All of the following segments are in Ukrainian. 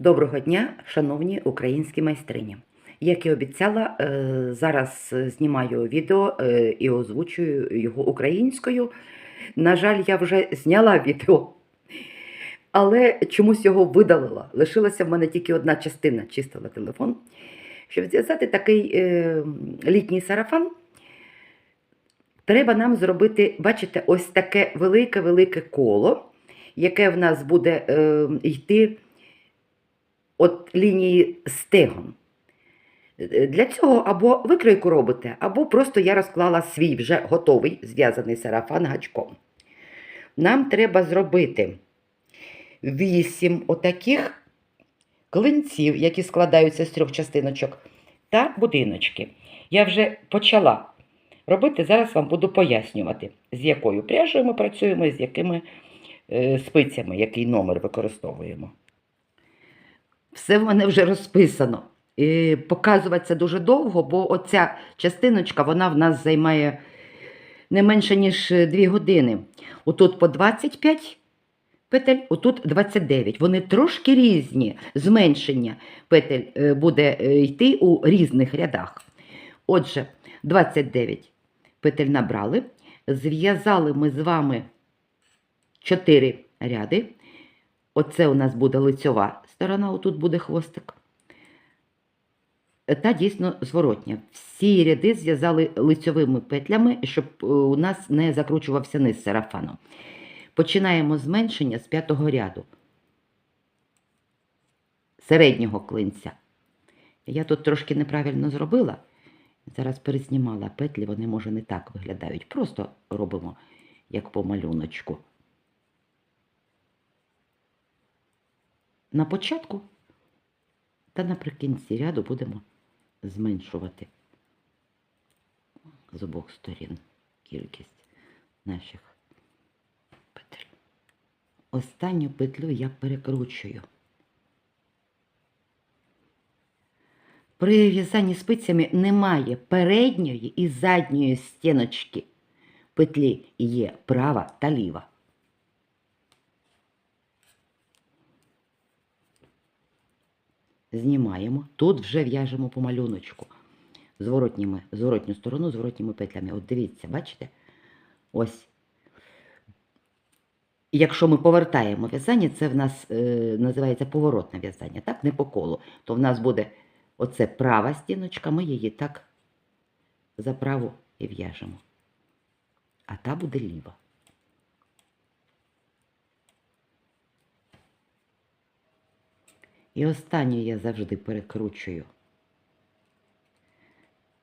Доброго дня, шановні українські майстрині. Як і обіцяла, е, зараз знімаю відео е, і озвучую його українською. На жаль, я вже зняла відео, але чомусь його видалила. Лишилася в мене тільки одна частина, чистила телефон. Щоб зв'язати такий е, літній сарафан, треба нам зробити, бачите, ось таке велике-велике коло, яке в нас буде йти от лінії стегон. Е, Для цього або викройку робите, або просто я розклала свій вже готовий зв'язаний сарафан гачком. Нам треба зробити 8 отаких клинців, які складаються з трьох частиночок, та будиночки. Я вже почала робити, зараз вам буду пояснювати, з якою пряжею ми працюємо, і з якими е, спицями, який номер використовуємо. Все в мене вже розписано. І показувати це дуже довго, бо оця частиночка вона в нас займає не менше, ніж 2 години. Отут по 25 петель, отут 29. Вони трошки різні. Зменшення петель е, буде е, йти у різних рядах. Отже, 29 петель набрали. Зв'язали ми з вами 4 ряди. Оце у нас буде лицьова сторона, отут буде хвостик. Та дійсно зворотня. Всі ряди зв'язали лицьовими петлями, щоб е, у нас не закручувався низ сарафану. Починаємо зменшення з п'ятого ряду середнього клинця. Я тут трошки неправильно зробила. Зараз переснімала петлі, вони, може, не так виглядають. Просто робимо як по малюночку. На початку та наприкінці ряду будемо зменшувати з обох сторін кількість наших петель. Останню петлю я перекручую. При в'язанні спицями немає передньої і задньої стіночки петлі є права та ліва. Знімаємо. Тут вже в'яжемо по малюночку. Зворотніми, зворотню сторону, зворотніми петлями. От дивіться, бачите? Ось. Якщо ми повертаємо в'язання, це в нас е, називається поворотне в'язання, так? Не по колу. То в нас буде оце права стіночка, ми її так за праву і в'яжемо. А та буде ліва. І останню я завжди перекручую.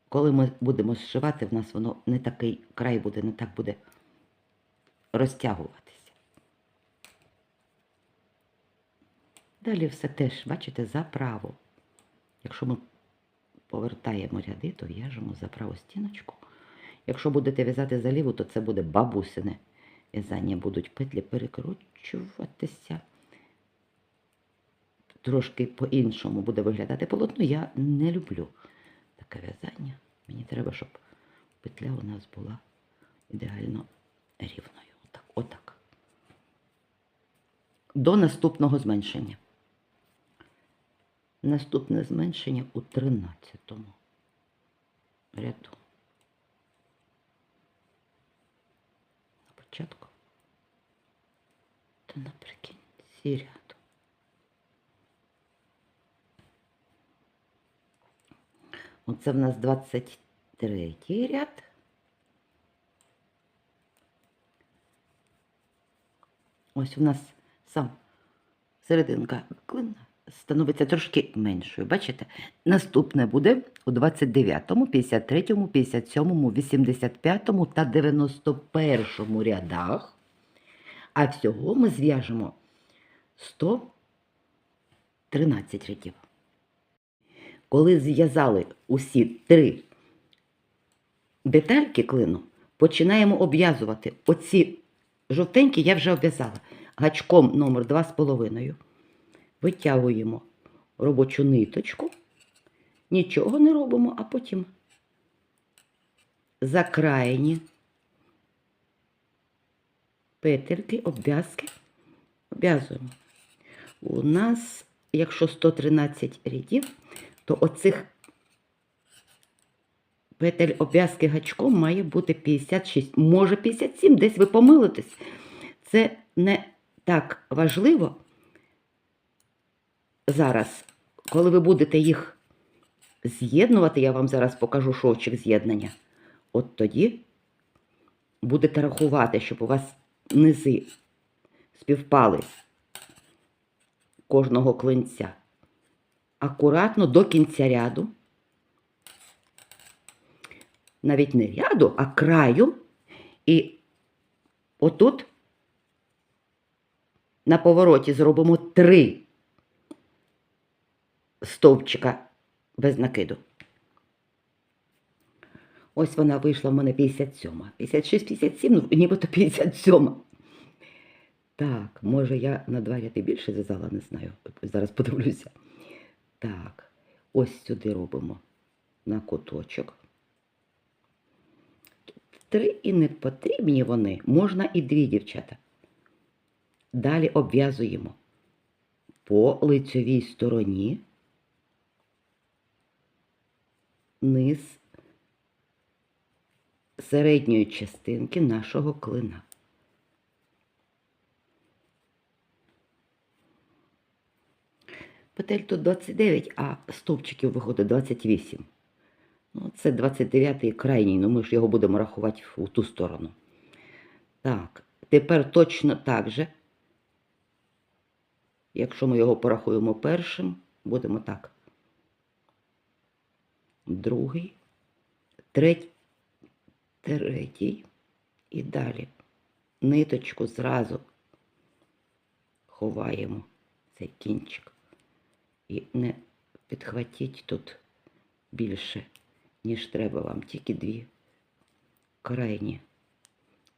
Коли ми будемо зшивати, в нас воно не такий край буде, не так буде розтягуватися. Далі все теж, бачите, за право. Якщо ми повертаємо ряди, то в'яжемо за праву стіночку. Якщо будете в'язати за ліву, то це буде бабусине в'язання. Будуть петлі перекручуватися трошки по-іншому буде виглядати полотно. Я не люблю таке в'язання. Мені треба, щоб петля у нас була ідеально рівною. Отак, отак. До наступного зменшення. Наступне зменшення у 13 ряду. На початку та наприкінці ряду. Оце в нас 23 ряд. Ось у нас сам серединка клина становиться трошки меншою. Бачите? Наступне буде у 29, 53, 57, 85 та 91 рядах. А всього ми зв'яжемо 113 рядів. Коли зв'язали усі три детальки клину, починаємо обв'язувати. Оці жовтенькі я вже обв'язала. Гачком номер 2,5 витягуємо робочу ниточку, нічого не робимо, а потім за крайні петельки, обв'язки обв'язуємо. У нас якщо 113 рядів, то оцих петель обв'язки гачком має бути 56, може 57, десь ви помилитесь. Це не так важливо зараз, коли ви будете їх з'єднувати, я вам зараз покажу шовчик з'єднання. От тоді будете рахувати, щоб у вас низи співпали кожного клинця. Акуратно до кінця ряду, навіть не ряду, а краю. І отут на повороті зробимо три стовпчика без накиду. Ось вона вийшла в мене 57. 56, 57, ну нібито 57. Так, може я на два ряди більше зв'язала, не знаю. Зараз подивлюся. Так, ось сюди робимо на куточок. Три і не потрібні вони, можна і дві дівчата. Далі обв'язуємо по лицьовій стороні низ середньої частинки нашого клина. Петель тут 29, а стовпчиків виходить 28. Ну, це 29-й крайній, ну ми ж його будемо рахувати в ту сторону. Так, тепер точно так же. Якщо ми його порахуємо першим, будемо так. Другий, третій, третій і далі. Ниточку зразу ховаємо цей кінчик. І не підхватіть тут більше, ніж треба вам. Тільки дві крайні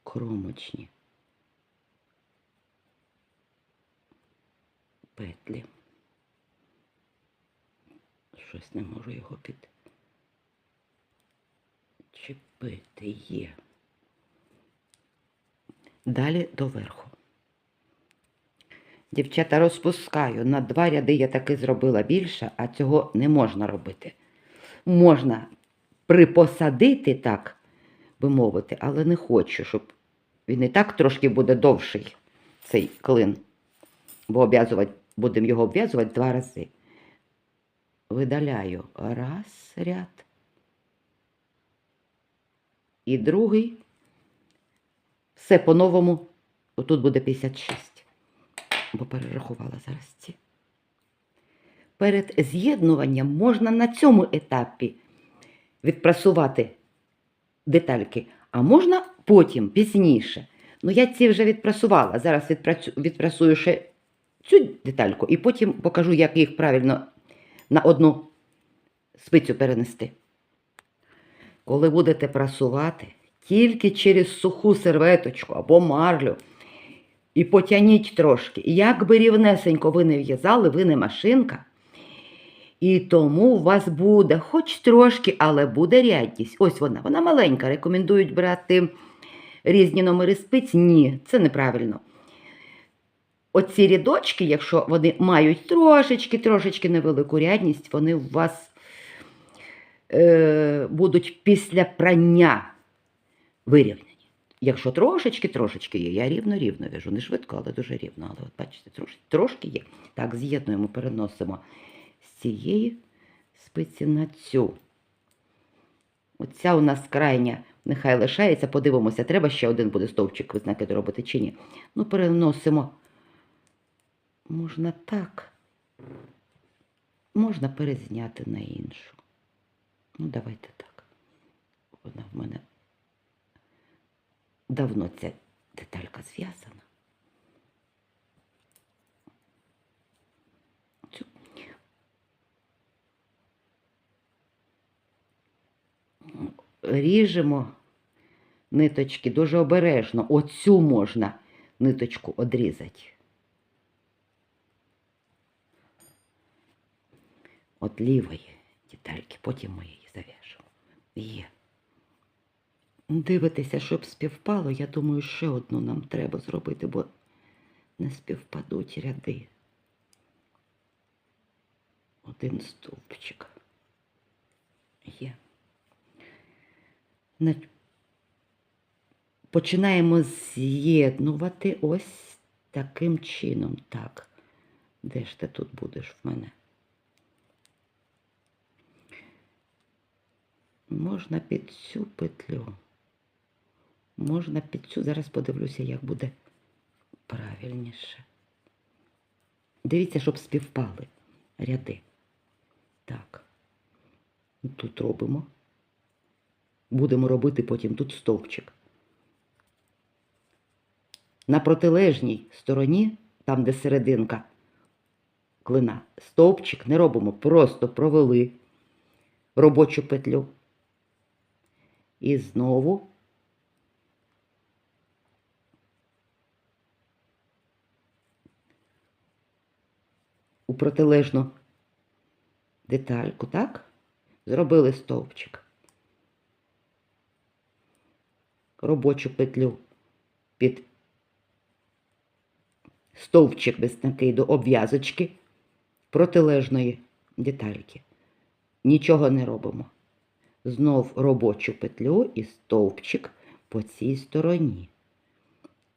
кромочні петлі. Щось не можу його підчепити є. Далі доверху. Дівчата, розпускаю. На два ряди я таки зробила більше, а цього не можна робити. Можна припосадити так, би мовити, але не хочу, щоб він і так трошки буде довший, цей клин. Бо обв'язувати, будемо його обв'язувати два рази. Видаляю раз ряд. І другий. Все по-новому. Отут буде 56 бо перерахувала зараз ці. Перед з'єднуванням можна на цьому етапі відпрасувати детальки, а можна потім, пізніше. Ну, я ці вже відпрасувала. Зараз відпрасую ще цю детальку і потім покажу, як їх правильно на одну спицю перенести. Коли будете прасувати, тільки через суху серветочку або марлю. І потягніть трошки. Як би рівнесенько ви не в'язали, ви не машинка. І тому у вас буде, хоч трошки, але буде рядність. Ось вона, вона маленька. Рекомендують брати різні номери спиць. Ні, це неправильно. Оці рядочки, якщо вони мають трошечки, трошечки невелику рядність, вони у вас е, будуть після прання вирівняні. Якщо трошечки, трошечки є, я рівно-рівно в'яжу. Не швидко, але дуже рівно. Але от бачите, трошки, трошки є. Так, з'єднуємо, переносимо з цієї спиці на цю. Оця у нас крайня, нехай лишається, подивимося, треба ще один буде стовпчик визнаки робити чи ні. Ну, переносимо. Можна так. Можна перезняти на іншу. Ну, давайте так. Вона в мене давно ця деталька зв'язана. Ріжемо ниточки дуже обережно. Оцю можна ниточку одрізати. От лівої детальки, потім ми її зав'яжемо. Є. Дивитися, щоб співпало, я думаю, ще одну нам треба зробити, бо не співпадуть ряди. один стовпчик. Є. Починаємо з'єднувати ось таким чином. Так. Де ж ти тут будеш в мене? Можна під цю петлю. Можна під цю. Зараз подивлюся, як буде правильніше. Дивіться, щоб співпали ряди. Так. Тут робимо. Будемо робити потім тут стовпчик. На протилежній стороні, там, де серединка клина, стовпчик не робимо, просто провели робочу петлю. І знову протилежну детальку, так? Зробили стовпчик. Робочу петлю під стовпчик без накиду обв'язочки протилежної детальки. Нічого не робимо. Знов робочу петлю і стовпчик по цій стороні.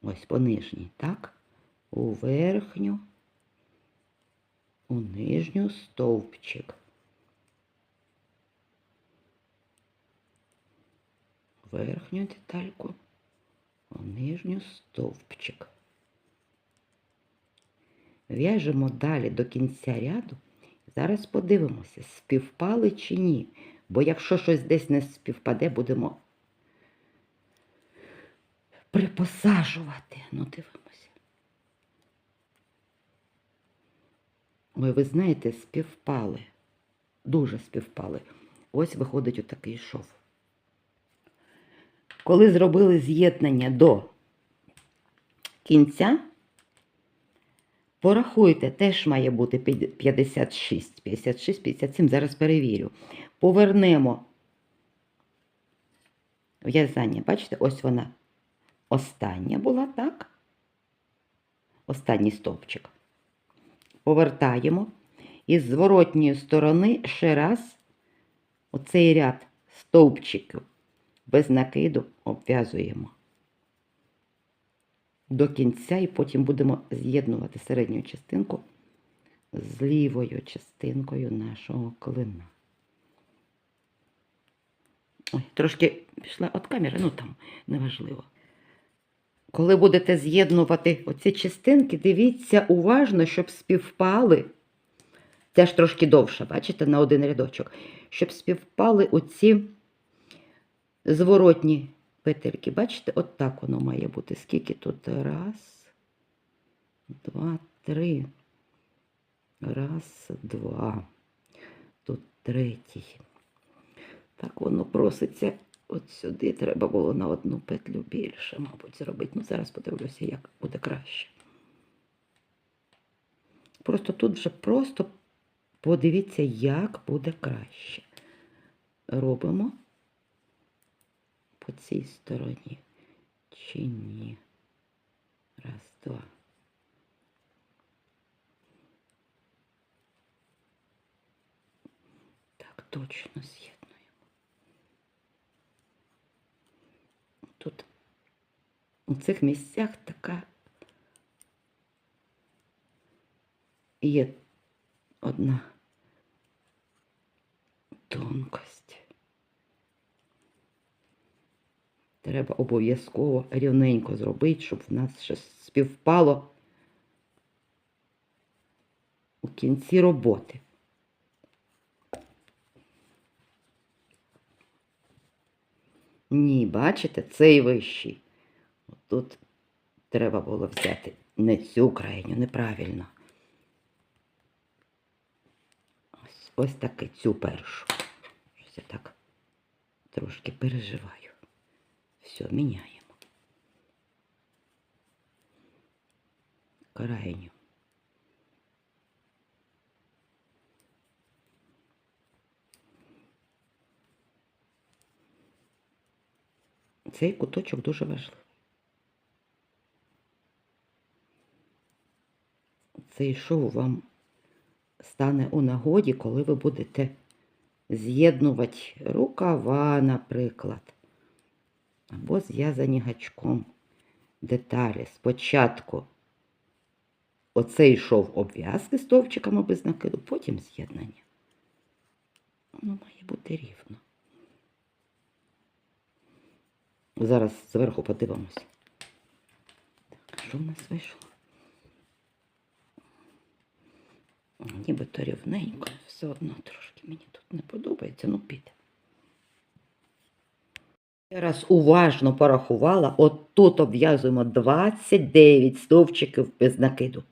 Ось по нижній, так? У верхню, у нижню стовпчик. Верхню детальку, у нижню стовпчик. В'яжемо далі до кінця ряду. Зараз подивимося, співпали чи ні. Бо якщо щось десь не співпаде, будемо припосажувати. Ну, дивимося. Ой, ви знаєте, співпали. Дуже співпали. Ось виходить отакий шов. Коли зробили з'єднання до кінця, Порахуйте, теж має бути 56, 56, 57, зараз перевірю. Повернемо в'язання. Бачите, ось вона остання була, так? Останній стовпчик. Повертаємо. І з зворотньої сторони ще раз оцей ряд стовпчиків без накиду обв'язуємо до кінця, і потім будемо з'єднувати середню частинку з лівою частинкою нашого клина. Ой, трошки пішла від камери, ну там неважливо. Коли будете з'єднувати оці частинки, дивіться уважно, щоб співпали. Це ж трошки довше, бачите, на один рядочок. Щоб співпали оці зворотні петельки. Бачите, от так воно має бути. Скільки тут? Раз, два, три. Раз, два. Тут третій. Так воно проситься. От сюди треба було на одну петлю більше, мабуть, зробити. Ну, зараз подивлюся, як буде краще. Просто тут вже просто подивіться, як буде краще. Робимо по цій стороні. Чи ні? Раз, два. Так, точно з'єднуємо. Тут у цих місцях така є одна тонкость. Треба обов'язково рівненько зробити, щоб в нас щось співпало у кінці роботи. Ні, бачите, цей вищий. Тут треба було взяти не цю крайню, неправильно. Ось, ось таки цю першу. Щось я так трошки переживаю. Все, міняємо. Крайню. Цей куточок дуже важливий. Цей шов вам стане у нагоді, коли ви будете з'єднувати рукава, наприклад, або зв'язані гачком деталі. Спочатку оцей йшов обв'язки стовпчиками без накиду, потім з'єднання. Воно має бути рівно. Зараз зверху подивимося. Так, що в нас вийшло? Нібито рівненько, все одно трошки мені тут не подобається, ну піде. Я раз уважно порахувала, от тут обв'язуємо 29 стовпчиків без накиду.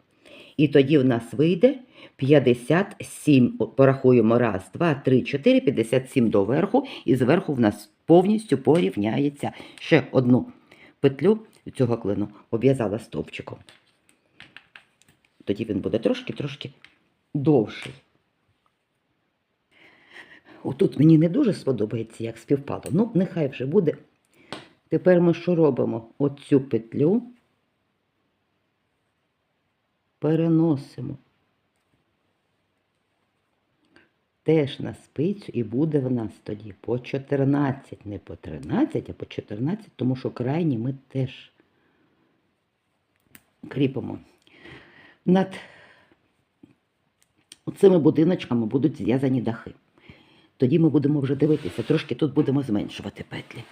І тоді в нас вийде 57. Порахуємо раз, два, три, чотири, 57 доверху, і зверху в нас повністю порівняється. Ще одну петлю цього клину обв'язала стовпчиком. Тоді він буде трошки-трошки довший. Отут мені не дуже сподобається, як співпало. Ну, нехай вже буде. Тепер ми що робимо? Оцю петлю переносимо теж на спицю, і буде в нас тоді по 14, не по 13, а по 14, тому що крайні ми теж кріпимо. Над цими будиночками будуть зв'язані дахи. Тоді ми будемо вже дивитися, трошки тут будемо зменшувати петлі.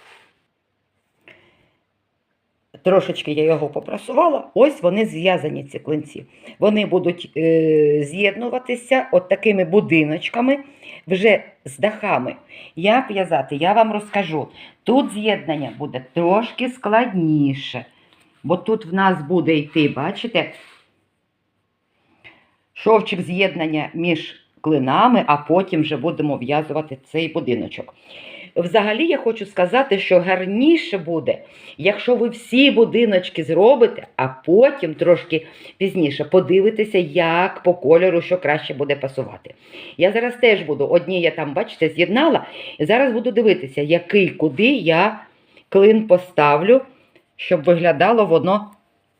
Трошечки я його попрасувала, ось вони зв'язані, ці клинці. Вони будуть е, з'єднуватися от такими будиночками вже з дахами. Як в'язати, я вам розкажу. Тут з'єднання буде трошки складніше, бо тут в нас буде йти, бачите, шовчик з'єднання між клинами, а потім вже будемо в'язувати цей будиночок. Взагалі, я хочу сказати, що гарніше буде, якщо ви всі будиночки зробите, а потім трошки пізніше подивитеся, як по кольору, що краще буде пасувати. Я зараз теж буду, одні я там, бачите, з'єднала, зараз буду дивитися, який куди я клин поставлю, щоб виглядало воно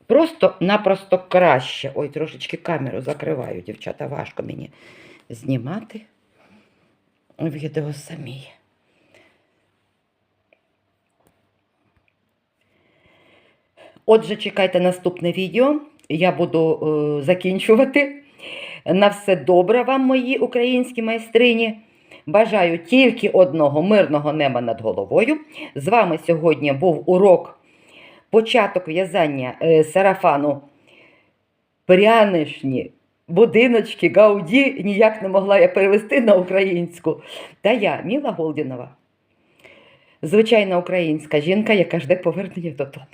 просто-напросто краще. Ой, трошечки камеру закриваю, дівчата, важко мені знімати відео самі. Отже, чекайте наступне відео. Я буду е, закінчувати. На все добре вам, мої українські майстрині. Бажаю тільки одного мирного неба над головою. З вами сьогодні був урок початок в'язання е, сарафану прянишні будиночки Гауді. Ніяк не могла я перевести на українську. Та я, Міла Голдінова, звичайна українська жінка, яка жде повернення додому.